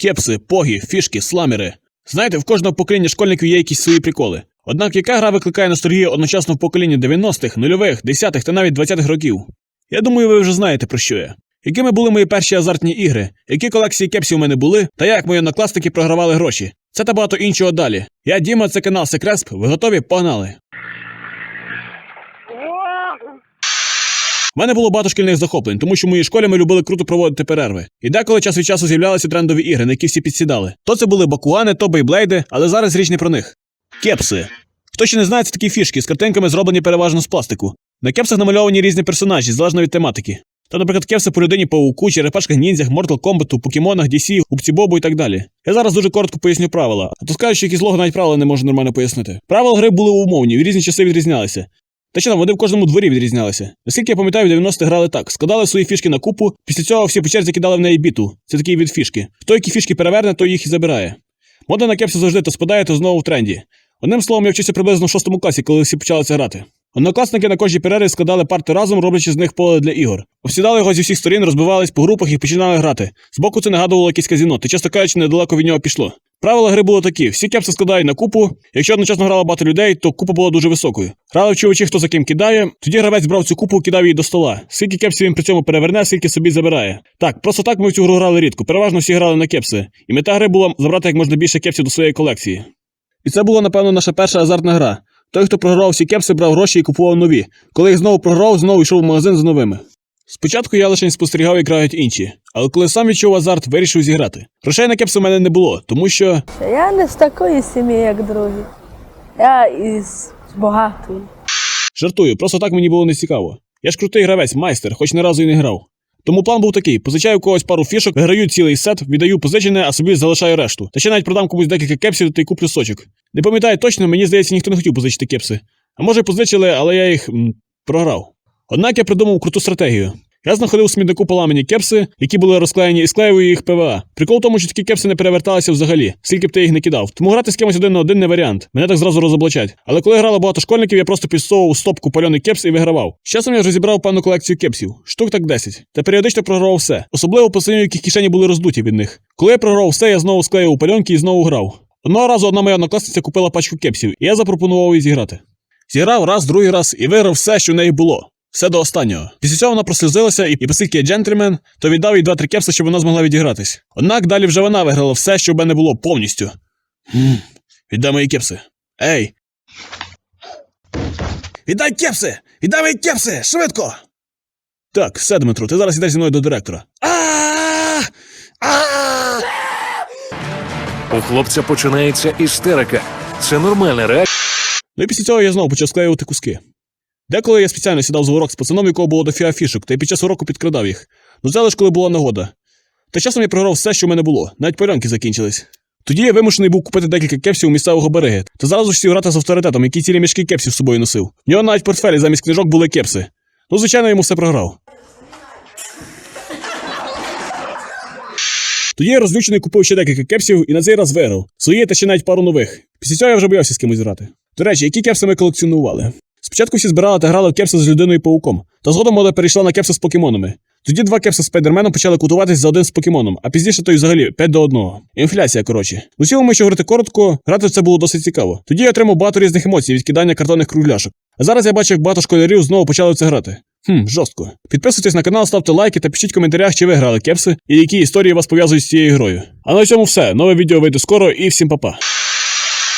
Кепси, погі, фішки, сламери. Знаєте, в кожного покоління школьників є якісь свої приколи. Однак яка гра викликає ностальгію одночасно в поколінні 90-х, нульових, 10-х та навіть 20-х років? Я думаю, ви вже знаєте про що я. Якими були мої перші азартні ігри, які колекції кепсів у мене були, та як мої однокласники програвали гроші. Це та багато іншого далі. Я Діма, це канал Секресп. Ви готові? Погнали! У мене було багато шкільних захоплень, тому що в моїй школі ми любили круто проводити перерви. І деколи час від часу з'являлися трендові ігри, на які всі підсідали. То це були бакуани, то бейблейди, але зараз річ не про них. Кепси. Хто ще не знає, це такі фішки з картинками, зроблені переважно з пластику. На кепсах намальовані різні персонажі, залежно від тематики. Та, наприклад, кепси по людині пауку, черепашках ніндзях, Mortal Kombat, покемонах, DC, губці Бобу і так далі. Я зараз дуже коротко поясню правила, а то скажуть, що якісь лого навіть правила не можу нормально пояснити. Правила гри були умовні, в різні часи відрізнялися. Там, вони в кожному дворі відрізнялися. Наскільки я пам'ятаю, в 90-х грали так: складали свої фішки на купу, після цього всі по черзі кидали в неї біту. Це такий від фішки. Хто які фішки переверне, то їх і забирає. Мода на кепси завжди то спадає, то знову в тренді. Одним словом, я вчився приблизно в шостому класі, коли всі почали це грати. Однокласники на кожній перерві складали парти разом, роблячи з них поле для ігор. Обсідали його зі всіх сторін, розбивались по групах і починали грати. Збоку це нагадувало якесь казіно, та чесно кажучи, недалеко від нього пішло. Правила гри було такі: всі кепси складають на купу. Якщо одночасно грало багато людей, то купа була дуже високою. Грали вчувачі, хто за ким кидає. Тоді гравець брав цю купу, кидав її до стола. Скільки кепсів він при цьому переверне, скільки собі забирає. Так, просто так ми в цю гру грали рідко. Переважно всі грали на кепси. І мета гри була забрати як можна більше кепсів до своєї колекції. І це була, напевно, наша перша азартна гра. Той, хто програвав всі кепси, брав гроші і купував нові. Коли їх знову програв, знову йшов в магазин за новими. Спочатку я лише спостерігав, як грають інші, але коли сам відчув азарт, вирішив зіграти. Грошей на кепси в мене не було, тому що Я не з такої сім'ї, як другі. Я із багатої. жартую, просто так мені було не цікаво. Я ж крутий гравець, майстер, хоч не разу і не грав. Тому план був такий: позичаю у когось пару фішок, виграю цілий сет, віддаю позичене, а собі залишаю решту. Та ще навіть продам комусь декілька кепсів та й куплю сочок. Не пам'ятаю точно, мені здається, ніхто не хотів позичити кепси. А може, позичили, але я їх м, програв. Однак я придумав круту стратегію. Я знаходив у смітнику поламані кепси, які були розклеєні, і склеював їх ПВА. Прикол в тому, що такі кепси не переверталися взагалі, скільки б ти їх не кидав. Тому грати з кимось один на один не варіант. Мене так зразу розоблачать. Але коли грало багато школьників, я просто підсовував у стопку пальоний кепс і вигравав. З часом я вже зібрав певну колекцію кепсів, штук так 10. Та періодично програвав все. Особливо по синю, які кишені були роздуті від них. Коли я програвав все, я знову склеював пальонки і знову грав. Одного разу одна моя однокласниця купила пачку кепсів, і я запропонував їй зіграти. Зіграв раз, другий раз і виграв все, що в неї було. Все до останнього. Після цього вона прослізилася, і, і я джентльмен, то віддав їй два-три кепси, щоб вона змогла відігратись. Однак далі вже вона виграла все, що в мене було повністю. М, Віддай мої кепси. Ей. Віддай кепси! Віддай мої кепси! Швидко! Так, все, Дмитро, ти зараз йдеш зі мною до директора. А! А! У хлопця починається істерика. Це нормальна реакція. Ну і після цього я знову почав склеювати куски. Деколи я спеціально сідав за урок з пацаном, якого було дофіга фішок, та й під час уроку підкрадав їх. Ну це лише коли була нагода. Та часом я програв все, що в мене було, навіть пальонки закінчились. Тоді я вимушений був купити декілька кепсів у місцевого береги, та зразу ж грати з авторитетом, який цілі мішки кепсів з собою носив. В нього навіть в портфелі замість книжок були кепси. Ну, звичайно, йому все програв. Тоді я розлючений купив ще декілька кепсів і на цей раз виграв. Свої та ще навіть пару нових. Після цього я вже боявся з кимось грати. До речі, які кепси ми колекціонували? Спочатку всі збирали та грали в кепси з людиною пауком, та згодом мода перейшла на кепси з покемонами. Тоді два кепси з спайдерменом почали кутуватись за один з покемоном, а пізніше то й взагалі 5 до 1. Інфляція, коротше. В усьому, що говорити коротко, грати це було досить цікаво. Тоді я отримав багато різних емоцій від кидання картонних кругляшок. А зараз я бачу, як багато школярів знову почали це грати. Хм, жорстко. Підписуйтесь на канал, ставте лайки та пишіть в коментарях, чи ви грали кепси і які історії вас пов'язують з цією грою. А на цьому все. Нове відео вийде скоро і всім па-па.